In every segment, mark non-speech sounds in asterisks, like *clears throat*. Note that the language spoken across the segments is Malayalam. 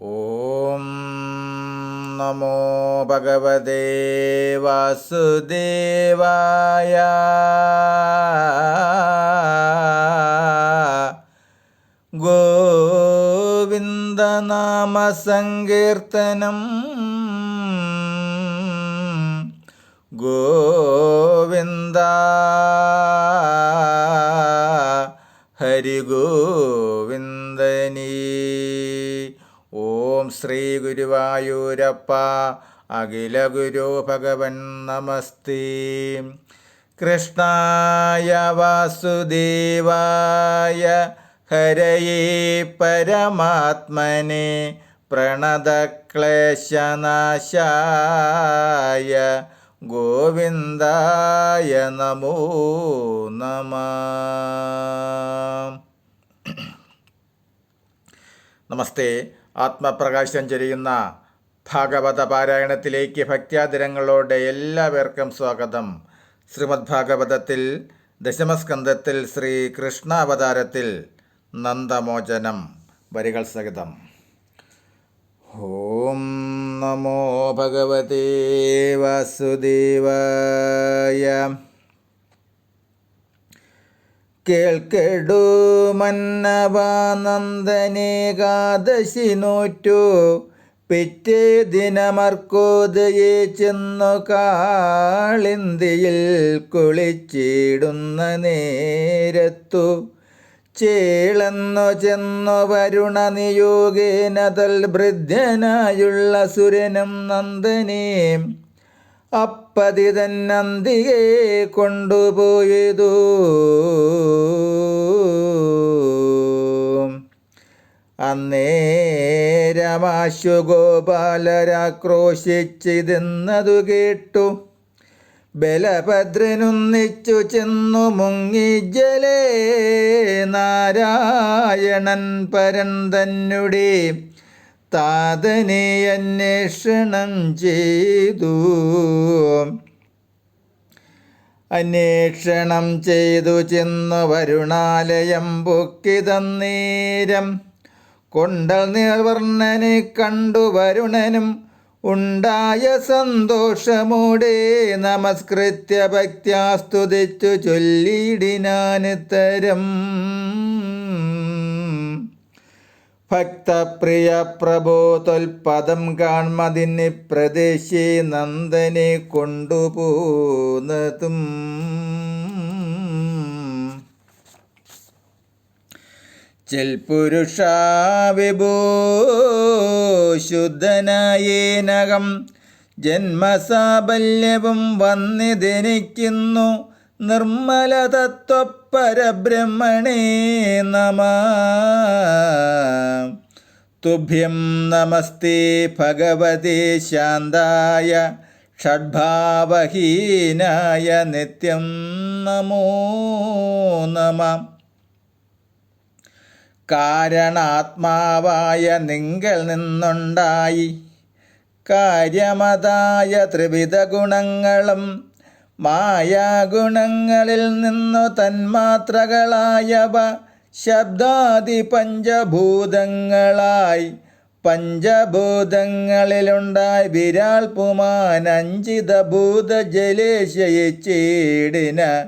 ഓം നമോ ഭഗവതേ വാസുദേവായ. ഗോവിന്ദനാമസങ്കീർത്തനം. ഗോവിന്ദ ഗുരുവായൂരപ്പ അഖില ഗുരു ഭഗവൻ നമസ്തേ. കൃഷ്ണായ വാസുദേവായ ഹരയേ പരമാത്മനെ പ്രണതക്ലേശനാശായ ഗോവിന്ദായ നമോ നമ. *clears throat* നമസ്തേ. ആത്മപ്രകാശം ചെയ്യുന്ന ഭാഗവത പാരായണത്തിലേക്ക് ഭക്ത്യാതിരങ്ങളോടെ എല്ലാവർക്കും സ്വാഗതം. ശ്രീമദ് ഭാഗവതത്തിൽ ദശമസ്കന്ധത്തിൽ ശ്രീ കൃഷ്ണാവതാരത്തിൽ നന്ദമോചനം. വരികൾ സഹിതം. ഓം നമോ ഭഗവതേ വാസുദേവായ കേൾക്കെടു മന്നവാനന്ദനേകാദശി നൂറ്റു. പിറ്റേ ദിനമർക്കോദയെ ചെന്നു കാളിന്തിയിൽ കുളിച്ചിടുന്ന നേരത്തു. ചേളന്നു ചെന്നു വരുണ നിയോഗേനതൽ ഭൃദ്യനായുള്ള സുരനും നന്ദനേം അപ്പതിതൻ നന്ദിയെ കൊണ്ടുപോയതു. അന്നേരമാശുഗോപാലരാക്രോശിച്ചിതെന്നതു കേട്ടു. ബലഭദ്രനൊന്നിച്ചു ചെന്നു മുങ്ങി ജലേ നാരായണൻ പരൻ തന്നെ താതനെ അന്വേഷണം ചെയ്തു. അന്വേഷണം ചെയ്തു ചെന്നു വരുണാലയം പൊക്കിതന്നേരം കൊണ്ടൽ നിർവർണനെ കണ്ടു വരുണനും ഉണ്ടായ സന്തോഷമോടെ നമസ്കൃത്യ ഭക്ത്യാ സ്തുതിച്ചു ചൊല്ലിടിനാനുത്തരം ഭക്തപ്രിയ പ്രഭോ തൊൽപദം കാൺമതിന് പ്രദേശി നന്ദനെ കൊണ്ടുപോന്നതും. ചെൽപുരുഷ വിഭൂശുദ്ധനായേനകം ജന്മസാബല്യവും വന്നിതെനിക്കുന്നു. നിർമ്മല തത്വപരബ്രഹ്മണേ നമ. തുഭ്യം നമസ്തേ ഭഗവതി ശാന്തായ ഷഡ്ഭാവഹീനായ നിത്യം നമോ നമ. കാരണാത്മാവായ നിങ്കൽ നിന്നുണ്ടായി. കാര്യമതായ ത്രിവിധ ഗുണങ്ങളും മായാഗുണങ്ങളിൽ നിന്നു തന്മാത്രകളായവ ശബ്ദാദി പഞ്ചഭൂതങ്ങളായി. പഞ്ചഭൂതങ്ങളിലുണ്ടായി വിരാൾ പുമാൻ അഞ്ചിത ഭൂത ജലേശയിച്ചീടിന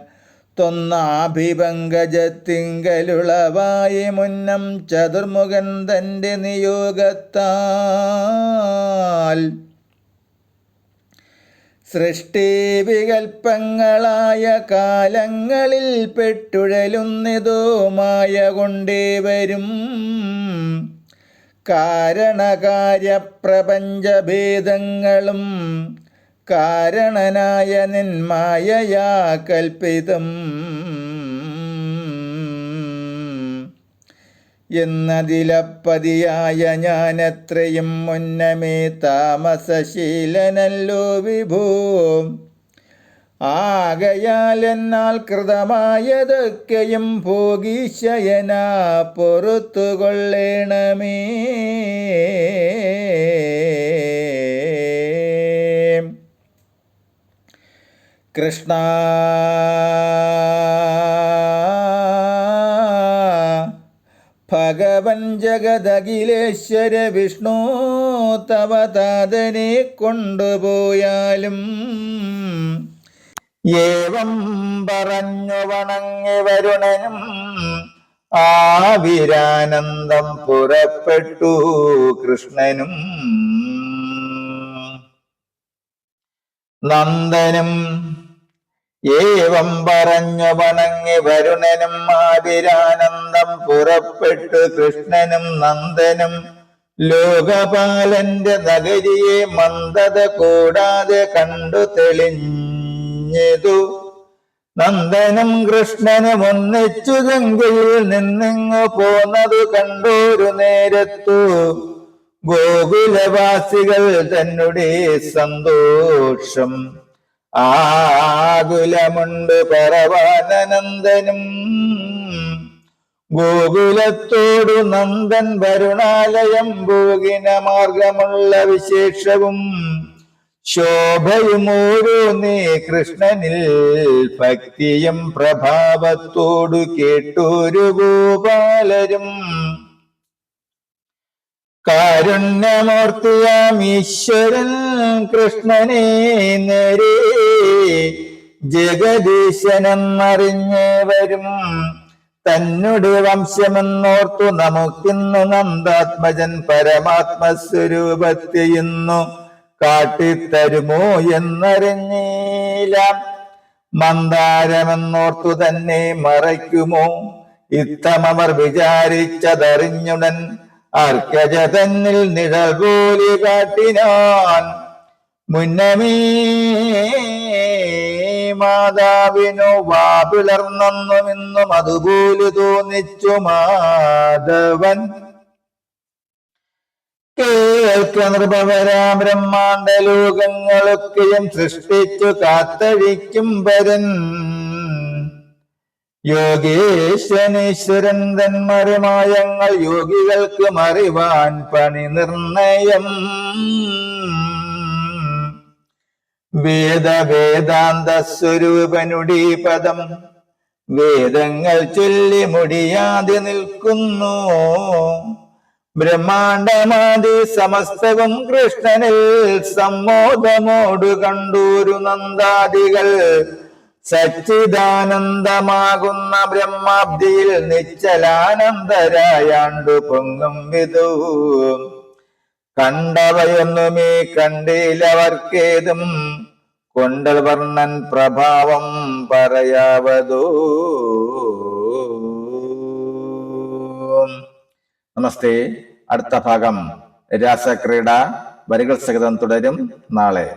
തൊന്നാഭിപങ്കജത്തിങ്കലുളവായി മുന്നം ചതുർമുഖൻ തന്റെ നിയോഗത്താൽ. സൃഷ്ടി വികൽപ്പങ്ങളായ കാലങ്ങളിൽ പെട്ടുഴലുന്നതുമായ കൊണ്ടേ വരും. കാരണകാര്യപ്രപഞ്ചഭേദങ്ങളും കാരണനായ നിന്മായയാ കൽപ്പിതം. എന്നതിലപ്പതിയായ ഞാനത്രയും മുന്നമേ താമസശീലനല്ലോ വിഭൂ. ആകയാൽ എന്നാൽ കൃതമായതൊക്കെയും ഭോഗീശയന പൊറത്തുകൊള്ളേണമേ. കൃഷ്ണ ഭഗവൻ ജഗതഖിലേശ്വര വിഷ്ണു തവ താതനെ കൊണ്ടുപോയാലും ഏവം പറഞ്ഞു വണങ്ങി വരുണനും ആവിരാനന്ദം പുറപ്പെട്ടു കൃഷ്ണനും. നന്ദനും ഏവം പറഞ്ഞു വണങ്ങി വരുണനും ആവിരാനന്ദം പുറപ്പെട്ടു കൃഷ്ണനും നന്ദനും. ലോകപാലന്റെ നഗരിയെ മന്ദത കൂടാതെ കണ്ടു തെളിഞ്ഞതു. നന്ദനും കൃഷ്ണനും ഒന്നിച്ചു ഗംഗയിൽ നിന്നിങ്ങു പോന്നത് കണ്ടൊരു നേരത്തു. ഗോകുലവാസികൾ തന്നെ സന്തോഷം. ആകുലമുണ്ട് പരവാനന്ദനും ഗോകുലത്തോടു നന്ദൻ വരുണാലയം ഭോഗിന മാർഗമുള്ള വിശേഷവും. ശോഭയുമോരോ നീ കൃഷ്ണനിൽ ഭക്തിയും പ്രഭാവത്തോടു കേട്ടൊരു ഗോപാലരും. കാരുണ്യമൂർത്തിയാം ഈശ്വരൻ കൃഷ്ണനെ നേരെ. ജഗദീശനെന്നറിഞ്ഞേ വരും തന്നുടെ വംശമെന്നോർത്തു നമുക്കിന്നു നന്ദാത്മജൻ പരമാത്മസ്വരൂപത്തെയുന്നു കാട്ടിത്തരുമോ എന്നറിഞ്ഞീല മന്ദാരമെന്നോർത്തു തന്നെ മറയ്ക്കുമോ? ഇത്തമവർ വിചാരിച്ചതറിഞ്ഞുടൻ അർക്കജ തന്നിൽ നിഴൽ പോലെ കാട്ടിനാൻ മുന്നമേ മാതാവിനു വാ ഇന്നും അതുപോലെ തോന്നിച്ചു മാധവൻ. കേൾക്ക നൃപവരാ ബ്രഹ്മാണ്ട ലോകങ്ങളൊക്കെയും സൃഷ്ടിച്ചു കാത്തഴിക്കും വരൻ യോഗേശ്വനീശ്വരൻ തന്മറിമായങ്ങൾ യോഗികൾക്ക് മറിവാൻ പണി നിർണയം. വേദവേദാന്ത സ്വരൂപനുടി പദം വേദങ്ങൾ ചൊല്ലി മുടിയാതെ നിൽക്കുന്നു. ബ്രഹ്മാണ്ടമാതി സമസ്തവും കൃഷ്ണനിൽ സമ്മോദമോടു കണ്ടൂരു നന്ദാദികൾ. സച്ചിദാനന്ദമാകുന്ന ബ്രഹ്മാബ്ദിയിൽ നിശ്ചലാനന്ദരായാണ്ടു പൊങ്ങും വിധു. കണ്ടവയൊന്നുമേ കണ്ടിലവർക്കേതും കൊണ്ടൽ വർണൻ പ്രഭാവം പറയാവതൂ. നമസ്തേ. അടുത്ത ഭാഗം രാസക്രീഡ വരികൾ സഹിതം തുടരും നാളെ.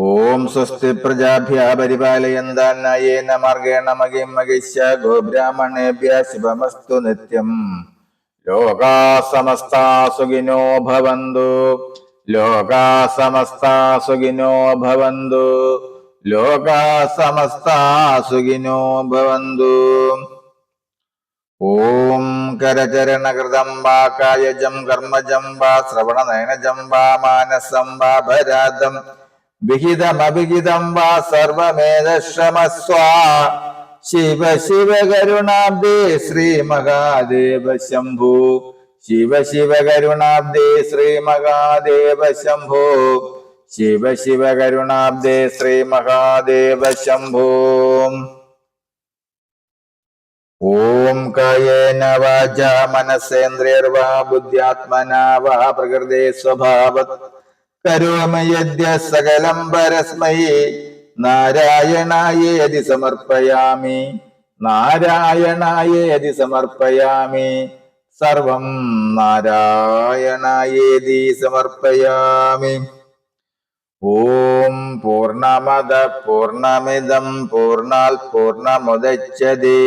ഓം സ്വസ്തി പ്രജാഭ്യ പരിപാലയന്താന്നയേന മാർഗേണ മകിം മഹിഷ ഗോബ്രാഹ്മണേഭ്യ ശുഭമസ്തു നിത്യം. ലോകാ സമസ്ത സുഖിനോ ഭവന്തു. ലോകാ സമസ്ത സുഖിനോ ഭവന്തു. ലോകാ സമസ്ത സുഖിനോ ഭവന്തു. ഓം കരചരണകൃതം വാ കായജം കർമ്മജം വാ ശ്രവണനയനജം വാ മാനസം വാ ഭരാതം. വിഹിതമഭിഹിതം വാ സർവമേധശ്രമസ്വ ശിവ ശിവ കരുണാബ്ദേ ശ്രീ മഹാദേവ ശംഭു ശിവ ശിവ കരുണാബ്ദേ ശ്രീ മഹാദേവ ശംഭു ശിവ ശിവ കരുണാബ്ദേ ശ്രീ മഹാദേവ ശംഭു ഓം കായേന വാച മനസേന്ദ്രിയർവാ ബുദ്ധ്യാത്മനാ വാ പ്രകൃതേ സ്വഭാവത് കരോമി യദ്യ സകലം പരസ്മൈ നാരായണായേതി സമർപ്പയാമി നാരായണായേതി സമർപ്പയാമി സർവം നാരായണായേതി സമർപ്പയാമി ഓം പൂർണ്ണമദ പൂർണ്ണമിദം പൂർണ്ണാൽ പൂർണ്ണമുദച്യതി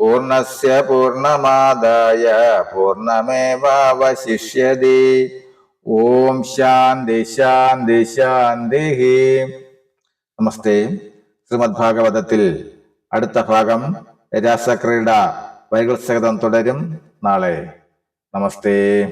പൂർണ്ണസ്യ പൂർണ്ണമാദായ പൂർണ്ണമേവാവശിഷ്യതി ഓം ശാന്തി ശാന്തി ശാന്തി. നമസ്തേ. ശ്രീമദ് ഭാഗവതത്തിൽ അടുത്ത ഭാഗം രാസക്രീഡ വൈകൽസഹിതം തുടരും നാളെ. നമസ്തേ.